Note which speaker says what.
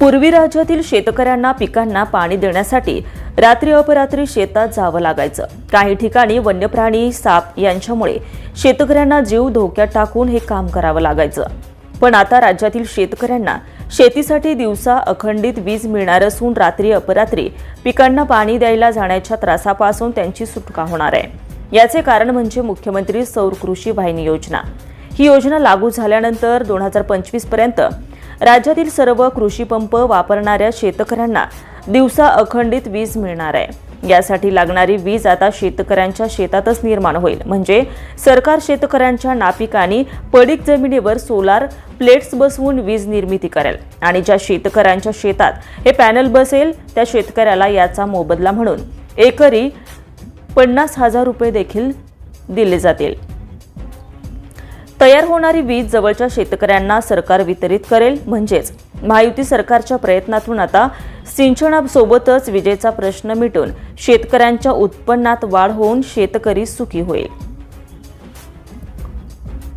Speaker 1: पूर्वी राज्यातील शेतकऱ्यांना पिकांना पाणी देण्यासाठी रात्री अपरात्री शेतात जावं लागायचं. काही ठिकाणी वन्यप्राणी साप यांच्यामुळे शेतकऱ्यांना जीव धोक्यात टाकून हे काम करावं लागायचं. पण आता राज्यातील शेतकऱ्यांना शेतीसाठी दिवसा अखंडित वीज मिळणार असून रात्री अपरात्री पिकांना पाणी द्यायला जाण्याच्या त्रासापासून त्यांची सुटका होणार आहे. याचे कारण म्हणजे मुख्यमंत्री सौर कृषी वाहिनी योजना. ही योजना लागू झाल्यानंतर दोन हजार पंचवीसपर्यंत राज्यातील सर्व कृषी पंप वापरणाऱ्या शेतकऱ्यांना दिवसा अखंडित वीज मिळणार आहे. यासाठी लागणारी वीज आता शेतकऱ्यांच्या शेतातच निर्माण होईल. म्हणजे सरकार शेतकऱ्यांच्या नापिकांनी पडीक जमिनीवर सोलार प्लेट्स बसवून वीज निर्मिती करेल आणि ज्या शेतकऱ्यांच्या शेतात हे पॅनल बसेल त्या शेतकऱ्याला याचा मोबदला म्हणून एकरी पन्नास हजार रुपये देखील दिले जातील. तयार होणारी वीज जवळच्या शेतकऱ्यांना सरकार वितरित करेल म्हणजेच महायुती सरकारच्या प्रयत्नातून आता सिंचनासोबतच विजेचा प्रश्न मिटून शेतकऱ्यांच्या उत्पन्नात वाढ होऊन शेतकरी सुखी होईल.